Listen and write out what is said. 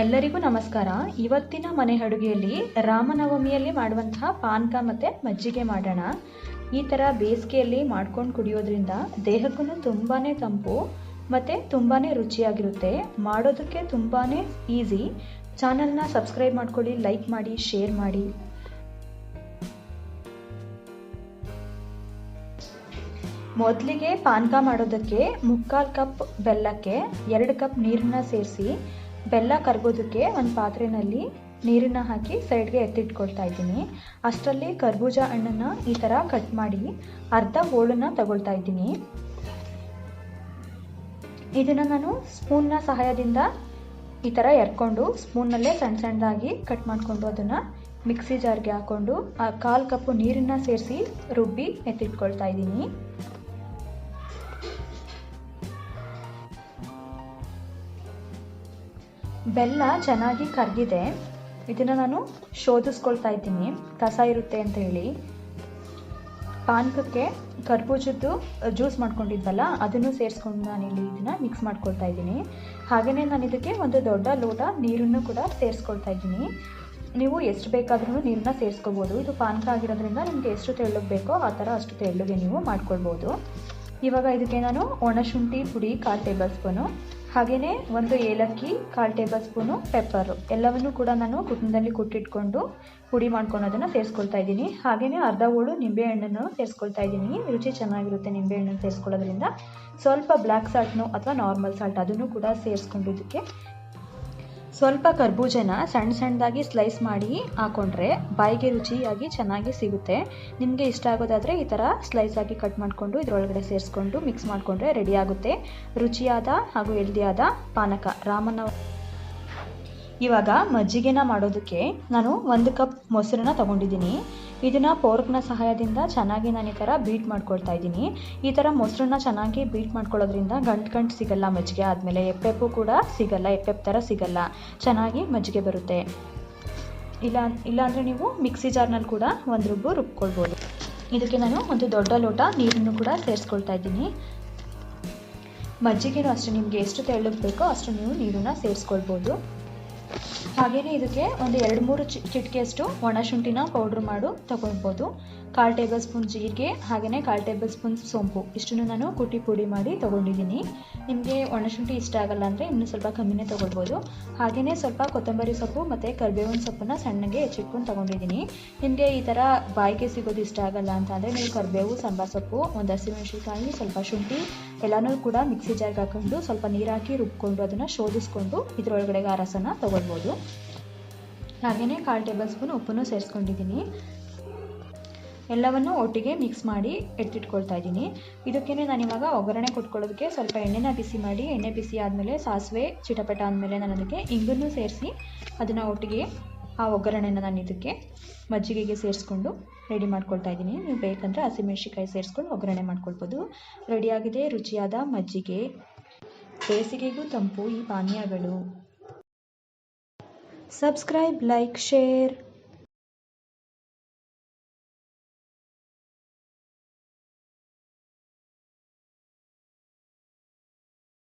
ಎಲ್ಲರಿಗೂ ನಮಸ್ಕಾರ. ಇವತ್ತಿನ ಮನೆ ಅಡುಗೆಯಲ್ಲಿ ರಾಮನವಮಿಯಲ್ಲಿ ಮಾಡುವಂತಹ ಪಾನಕ ಮತ್ತು ಮಜ್ಜಿಗೆ ಮಾಡೋಣ. ಈ ಥರ ಬೇಸಿಗೆಯಲ್ಲಿ ಮಾಡ್ಕೊಂಡು ಕುಡಿಯೋದ್ರಿಂದ ದೇಹಕ್ಕೂ ತುಂಬಾ ತಂಪು ಮತ್ತು ತುಂಬಾ ರುಚಿಯಾಗಿರುತ್ತೆ. ಮಾಡೋದಕ್ಕೆ ತುಂಬಾ ಈಸಿ. ಚಾನಲ್ನ ಸಬ್ಸ್ಕ್ರೈಬ್ ಮಾಡ್ಕೊಳ್ಳಿ, ಲೈಕ್ ಮಾಡಿ, ಶೇರ್ ಮಾಡಿ. ಮೊದಲಿಗೆ ಪಾನಕ ಮಾಡೋದಕ್ಕೆ ಮುಕ್ಕಾಲು ಕಪ್ ಬೆಲ್ಲಕ್ಕೆ ಎರಡು ಕಪ್ ನೀರನ್ನ ಸೇರಿಸಿ ಬೆಲ್ಲ ಕರಗೋದಕ್ಕೆ ಒಂದು ಪಾತ್ರೆಯಲ್ಲಿ ನೀರನ್ನು ಹಾಕಿ ಸೈಡ್ಗೆ ಎತ್ತಿಟ್ಕೊಳ್ತಾ ಇದ್ದೀನಿ. ಅಷ್ಟರಲ್ಲಿ ಕರ್ಬೂಜ ಹಣ್ಣನ್ನು ಈ ಥರ ಕಟ್ ಮಾಡಿ ಅರ್ಧ ಹೋಳನ್ನು ತಗೊಳ್ತಾ ಇದ್ದೀನಿ. ಇದನ್ನು ನಾನು ಸ್ಪೂನ್ನ ಸಹಾಯದಿಂದ ಈ ಥರ ಎರ್ಕೊಂಡು ಸ್ಪೂನ್ನಲ್ಲೇ ಸಣ್ಣ ಸಣ್ಣದಾಗಿ ಕಟ್ ಮಾಡಿಕೊಂಡು ಅದನ್ನು ಮಿಕ್ಸಿ ಜಾರ್ಗೆ ಹಾಕ್ಕೊಂಡು ಆ ಕಾಲು ಕಪ್ಪು ನೀರನ್ನು ಸೇರಿಸಿ ರುಬ್ಬಿ ಎತ್ತಿಟ್ಕೊಳ್ತಾ ಇದ್ದೀನಿ. ಬೆಲ್ಲ ಚೆನ್ನಾಗಿ ಕರಗಿದೆ. ಇದನ್ನು ನಾನು ಶೋಧಿಸ್ಕೊಳ್ತಾ ಇದ್ದೀನಿ. ಕಸ ಇರುತ್ತೆ ಅಂತ ಹೇಳಿ. ಪಾನಕಕ್ಕೆ ಕರ್ಬೂಜದ್ದು ಜ್ಯೂಸ್ ಮಾಡ್ಕೊಂಡಿದ್ವಲ್ಲ, ಅದನ್ನು ಸೇರಿಸ್ಕೊಂಡು ನಾನಿಲ್ಲಿ ಇದನ್ನು ಮಿಕ್ಸ್ ಮಾಡ್ಕೊಳ್ತಾ ಇದ್ದೀನಿ. ಹಾಗೆಯೇ ನಾನು ಇದಕ್ಕೆ ಒಂದು ದೊಡ್ಡ ಲೋಟ ನೀರನ್ನು ಕೂಡ ಸೇರಿಸ್ಕೊಳ್ತಾ ಇದ್ದೀನಿ. ನೀವು ಎಷ್ಟು ಬೇಕಾದ್ರೂ ನೀರನ್ನ ಸೇರಿಸ್ಕೋಬೋದು ಇದು ಪಾನಕ ಆಗಿರೋದ್ರಿಂದ ನಿಮಗೆ ಎಷ್ಟು ತೆಳ್ಳಗೆ ಬೇಕೋ ಆ ಥರ ಅಷ್ಟು ತೆಳ್ಳಗೆ ನೀವು ಮಾಡ್ಕೊಳ್ಬೋದು. ಇವಾಗ ಇದಕ್ಕೆ ನಾನು ಒಣಶುಂಠಿ ಪುಡಿ, ಕಾಲು ಟೇಬಲ್ ಸ್ಪೂನು ಹಾಗೆಯೇ ಒಂದು ಏಲಕ್ಕಿ, ಕಾಲು ಟೇಬಲ್ ಸ್ಪೂನು, ಪೆಪ್ಪರು. ಎಲ್ಲವನ್ನು ಕೂಡ ನಾನು ಕುಟುಂಬದಲ್ಲಿ ಕುಟ್ಟಿಟ್ಕೊಂಡು ಪುಡಿ ಮಾಡ್ಕೊಳೋದನ್ನು ಸೇರಿಸ್ಕೊಳ್ತಾ ಇದ್ದೀನಿ. ಹಾಗೆಯೇ ಅರ್ಧ ಹೋಳು ನಿಂಬೆಹಣ್ಣನ್ನು ಸೇರಿಸ್ಕೊಳ್ತಾ ಇದ್ದೀನಿ. ರುಚಿ ಚೆನ್ನಾಗಿರುತ್ತೆ ನಿಂಬೆಹಣ್ಣನ್ನು ಸೇರಿಸ್ಕೊಳ್ಳೋದ್ರಿಂದ. ಸ್ವಲ್ಪ ಬ್ಲ್ಯಾಕ್ ಸಾಲ್ಟ್ನು ಅಥವಾ ನಾರ್ಮಲ್ ಸಾಲ್ಟ್ ಅದನ್ನು ಕೂಡ ಸೇರಿಸ್ಕೊಂಡು ಇದಕ್ಕೆ ಸ್ವಲ್ಪ ಕರ್ಬೂಜನ ಸಣ್ಣ ಸಣ್ಣದಾಗಿ ಸ್ಲೈಸ್ ಮಾಡಿ ಹಾಕೊಂಡ್ರೆ ಬಾಯಿಗೆ ರುಚಿಯಾಗಿ ಚೆನ್ನಾಗಿ ಸಿಗುತ್ತೆ. ನಿಮಗೆ ಇಷ್ಟ ಆಗೋದಾದರೆ ಈ ಥರ ಸ್ಲೈಸ್ ಆಗಿ ಕಟ್ ಮಾಡಿಕೊಂಡು ಇದರೊಳಗಡೆ ಸೇರಿಸ್ಕೊಂಡು ಮಿಕ್ಸ್ ಮಾಡಿಕೊಂಡ್ರೆ ರೆಡಿ ಆಗುತ್ತೆ. ರುಚಿಯಾದ ಹಾಗೂ ಹೆಲ್ದಿಯಾದ ಪಾನಕ ರಾಮನ ಇವಾಗ ಮಜ್ಜಿಗೆನ ಮಾಡೋದಕ್ಕೆ ನಾನು ಒಂದು ಕಪ್ ಮೊಸರನ್ನ ತೊಗೊಂಡಿದ್ದೀನಿ. ಇದನ್ನು ಪೋರ್ಕ್ನ ಸಹಾಯದಿಂದ ಚೆನ್ನಾಗಿ ನಾನು ಈ ಥರ ಬೀಟ್ ಮಾಡ್ಕೊಳ್ತಾ ಇದ್ದೀನಿ. ಈ ಥರ ಮೊಸರನ್ನ ಚೆನ್ನಾಗಿ ಬೀಟ್ ಮಾಡ್ಕೊಳ್ಳೋದ್ರಿಂದ ಗಂಟು ಗಂಟು ಸಿಗಲ್ಲ ಮಜ್ಜಿಗೆ. ಆದಮೇಲೆ ಎಪ್ಪೆಪ್ಪು ಕೂಡ ಸಿಗಲ್ಲ, ಎಪ್ಪೆಪ್ಪು ಥರ ಸಿಗಲ್ಲ. ಚೆನ್ನಾಗಿ ಮಜ್ಜಿಗೆ ಬರುತ್ತೆ. ಇಲ್ಲ, ಇಲ್ಲಾಂದರೆ ನೀವು ಮಿಕ್ಸಿ ಜಾರ್ನಲ್ಲಿ ಕೂಡ ಒಂದು ರುಬ್ಬು ರುಬ್ಕೊಳ್ಬೋದು. ಇದಕ್ಕೆ ನಾನು ಒಂದು ದೊಡ್ಡ ಲೋಟ ನೀರನ್ನು ಕೂಡ ಸೇರಿಸ್ಕೊಳ್ತಾ ಇದ್ದೀನಿ. ಮಜ್ಜಿಗೆನೂ ಅಷ್ಟೇ, ನಿಮಗೆ ಎಷ್ಟು ತೆಳ್ಳಗೆ ಬೇಕೋ ಅಷ್ಟು ನೀವು ನೀರನ್ನು ಸೇರಿಸ್ಕೊಳ್ಬೋದು. ಹಾಗೆಯೇ ಇದಕ್ಕೆ ಒಂದು ಎರಡು ಮೂರು ಚಿ ಚಿಟಿಕೆಯಷ್ಟು ಒಣಶುಂಠಿನ ಪೌಡ್ರ್ ಮಾಡು ತೊಗೊಳ್ಬೋದು ಕಾಲು ಟೇಬಲ್ ಸ್ಪೂನ್ ಜೀರಿಗೆ ಹಾಗೆಯೇ ಕಾಲು ಟೇಬಲ್ ಸ್ಪೂನ್ ಸೋಂಪು. ಇಷ್ಟನ್ನು ನಾನು ಕುಟ್ಟಿ ಪುಡಿ ಮಾಡಿ ತೊಗೊಂಡಿದ್ದೀನಿ. ನಿಮಗೆ ಒಣಶುಂಠಿ ಇಷ್ಟ ಆಗಲ್ಲ ಅಂದರೆ ಇನ್ನೂ ಸ್ವಲ್ಪ ಕಮ್ಮಿನೇ ತೊಗೊಳ್ಬೋದು. ಹಾಗೆಯೇ ಸ್ವಲ್ಪ ಕೊತ್ತಂಬರಿ ಸೊಪ್ಪು ಮತ್ತು ಕರಿಬೇವಿನ ಸೊಪ್ಪನ್ನು ಸಣ್ಣಗೆ ಹೆಚ್ಚಿಟ್ಕೊಂಡು ತೊಗೊಂಡಿದ್ದೀನಿ. ನಿಮಗೆ ಈ ಥರ ಬಾಯಿಗೆ ಸಿಗೋದು ಇಷ್ಟ ಆಗಲ್ಲ ಅಂತಂದರೆ ನೀವು ಕರ್ಬೇವು, ಸಾಂಬಾರು ಸೊಪ್ಪು, ಒಂದು ಹಸಿಮೆಣಸಿನ್ಕಾಯಿ, ಸ್ವಲ್ಪ ಶುಂಠಿ ಎಲ್ಲನೂ ಕೂಡ ಮಿಕ್ಸಿ ಜಾರ್ಗೆ ಹಾಕೊಂಡು ಸ್ವಲ್ಪ ನೀರು ಹಾಕಿ ರುಬ್ಕೊಂಡು ಅದನ್ನು ಶೋಧಿಸ್ಕೊಂಡು ಇದರೊಳಗಡೆಗೆ ಆ ರಸನ ತೊಗೊಳ್ಬೋದು. ಹಾಗೆಯೇ ಕಾಲು ಟೇಬಲ್ ಸ್ಪೂನ್ ಉಪ್ಪನ್ನು ಸೇರಿಸ್ಕೊಂಡಿದ್ದೀನಿ. ಎಲ್ಲವನ್ನು ಒಟ್ಟಿಗೆ ಮಿಕ್ಸ್ ಮಾಡಿ ಎತ್ತಿಟ್ಕೊಳ್ತಾ ಇದ್ದೀನಿ. ಇದಕ್ಕೇ ಇವಾಗ ಒಗ್ಗರಣೆ ಕೊಟ್ಕೊಳ್ಳೋದಕ್ಕೆ ಸ್ವಲ್ಪ ಎಣ್ಣೆನ ಬಿಸಿ ಮಾಡಿ, ಎಣ್ಣೆ ಬಿಸಿ ಆದಮೇಲೆ ಸಾಸಿವೆ, ಚಿಟಪಟ ಆದಮೇಲೆ ನಾನು ಅದಕ್ಕೆ ಇಂಗನ್ನು ಸೇರಿಸಿ ಅದನ್ನು ಒಟ್ಟಿಗೆ ಆ ಒಗ್ಗರಣೆನ ನಾನು ಇದಕ್ಕೆ ಮಜ್ಜಿಗೆಗೆ ಸೇರಿಸ್ಕೊಂಡು ರೆಡಿ ಮಾಡ್ಕೊಳ್ತಾ ಇದ್ದೀನಿ. ನೀವು ಬೇಕಂದರೆ ಹಸಿಮೆಣ್ಸಿಕಾಯಿ ಸೇರಿಸ್ಕೊಂಡು ಒಗ್ಗರಣೆ ಮಾಡ್ಕೊಳ್ಬೋದು. ರೆಡಿಯಾಗಿದೆ ರುಚಿಯಾದ ಮಜ್ಜಿಗೆ. ಬೇಸಿಗೆಗೂ ತಂಪು ಈ ಪಾನೀಯಗಳು. Subscribe, like, share.